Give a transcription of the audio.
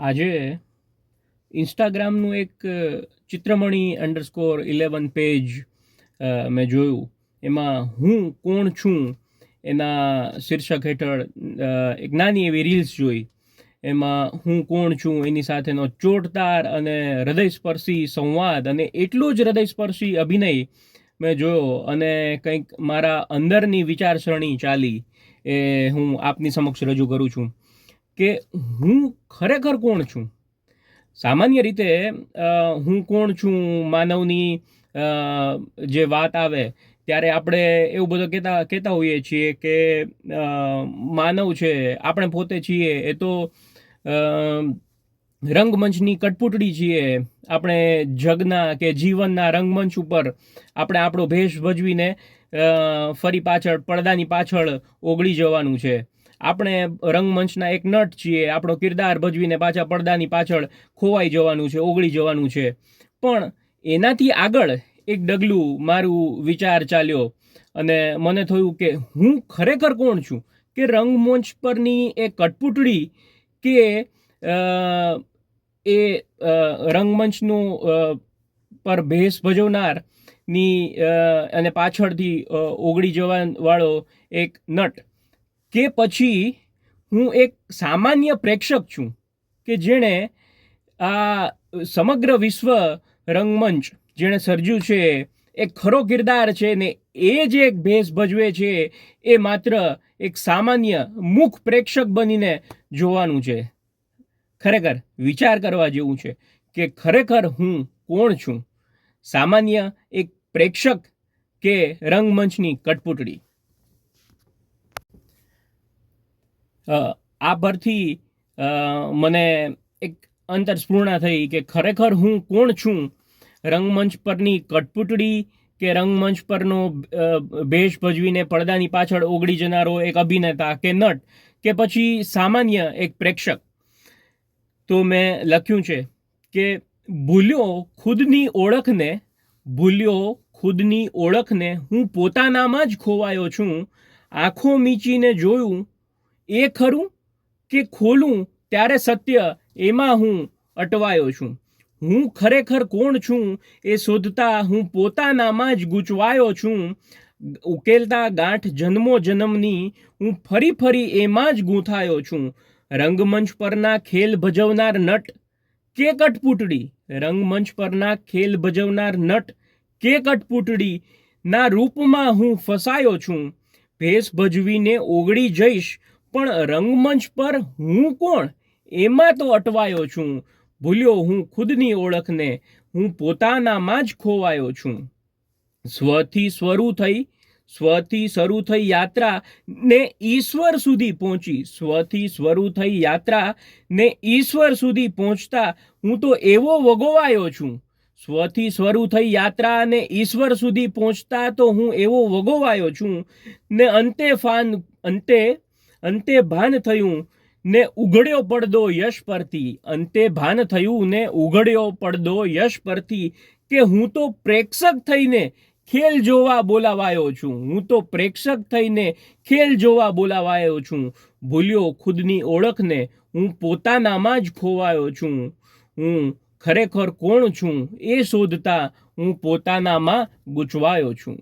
આજે ઇન્સ્ટાગ્રામનું એક ચિત્રમણી underscore eleven page મેં જોયું. એમાં હું કોણ છું એના શીર્ષક હેઠળ એક નાની એવી રીલ્સ જોઈ. એમાં હું કોણ છું એની સાથેનો ચોટદાર અને હૃદયસ્પર્શી સંવાદ અને એટલો જ હૃદયસ્પર્શી અભિનય મેં જોયો અને કંઈક મારા અંદરની વિચારસરણી ચાલી એ હું આપની સમક્ષ રજૂ કરું છું. કે હું ખરેખર કોણ છું? સામાન્ય રીતે હું કોણ છું માનવની જે વાત આવે, ત્યારે આપણે એવું બધું કહેતા કહેતા હોઈએ છીએ કે માનવ છે, આપણે પોતે છીએ, એ તો રંગમંચની કટપુટડી છીએ, આપણે જગના કે જીવનના રંગમંચ ઉપર આપણે આપણો ભેષ ભજવીને ફરી પાછળ, પડદાની પાછળ ઓગળી જવાનું છે. આપણે રંગમંચના એક નટ છીએ, આપણો કિરદાર ભજવીને પાછા પડદાની પાછળ ખોવાઈ જવાનું છે, ઓગળી જવાનું છે. પણ એનાથી આગળ એક ડગલું મારું વિચાર ચાલ્યો અને મને થયું કે હું ખરેખર કોણ છું? કે રંગમંચ પરની એ કટપુટડી કે એ રંગમંચનું પર ભેસ ભજવનારની ની અને પાછળથી ઓગળી જવા વાળો એક નટ કે પછી હું એક સામાન્ય પ્રેક્ષક છું કે જેણે આ સમગ્ર વિશ્વ રંગમંચ, જેણે સર્જ્યું છે એ ખરો કિરદાર છે ને એ જે એક ભેસ ભજવે છે, એ માત્ર એક સામાન્ય મુખ પ્રેક્ષક બનીને જોવાનું છે. ખરેખર વિચાર કરવા જેવું છે કે ખરેખર હું કોણ છું? સામાન્ય એક પ્રેક્ષક કે રંગમંચની કટપુટડી આ પરથી મને એક અંતરસ્ફૂર્ણા થઈ કે ખરેખર હું કોણ છું? રંગમંચ પરની કટપુટડી કે રંગમંચ પરનો ભેષ ભજવીને પડદાની પાછળ ઓગળી જનારો એક અભિનેતા કે નટ કે પછી સામાન્ય એક પ્રેક્ષક? તો મેં લખ્યું છે કે ભૂલ્યો ખુદની ઓળખને, ભૂલ્યો ખુદની ઓળખને હું પોતાનામાં જ ખોવાયો છું, આંખો મીચીને જોયું એ ખરું કે ખોલું ત્યારે સત્ય એમાં હું અટવાયો છું? હું ખરેખર કોણ છું એ શોધતા હું પોતાનામાં જ ગૂંચવાયો છું. ઉકેલતા ગાંઠ જન્મો જન્મની હું ફરી ફરી એમાં જ ગૂંથાયો છું. રંગમંચ પરના ખેલ ભજવનાર નટ કે કટપુટડી રંગમંચ પરના ખેલ ભજવનાર નટ કે કટપુટડી ના રૂપમાં હું ફસાયો છું. ભેસ ભજવીને ઓગળી જઈશ પણ રંગમંચ પર હું કોણ? એમાં તો અટવાયો છું. ભૂલ્યો હું ખુદની ઓળખને. હું પોતાનામાં જ ખોવાયો છું. સ્વથી સ્વરૂ થઈ, સ્વથી શરૂ થઈ યાત્રા ને ઈશ્વર સુધી પહોંચી. સ્વથી સ્વરૂ થઈ યાત્રા ને ઈશ્વર સુધી પહોંચતા હું તો એવો વગોવાયો છું. સ્વથી સ્વરૂ થઈ યાત્રા ને ઈશ્વર સુધી પહોંચતા તો હું એવો વગોવાયો છું. ને અંતે ફાન, અંતે અંતે ભાન થયું ને ઉઘડ્યો પડદો યશ પરથી. અંતે ભાન થયું ને ઉઘડ્યો પડદો યશ પરથી કે હું તો પ્રેક્ષક થઈને ખેલ જોવા બોલાવાયો છું. હું તો પ્રેક્ષક થઈને ખેલ જોવા બોલાવાયો છું. ભૂલ્યો ખુદની ઓળખને હું પોતાનામાં જ ખોવાયો છું. હું ખરેખર કોણ છું એ શોધતા હું પોતાનામાં ગૂંચવાયો છું.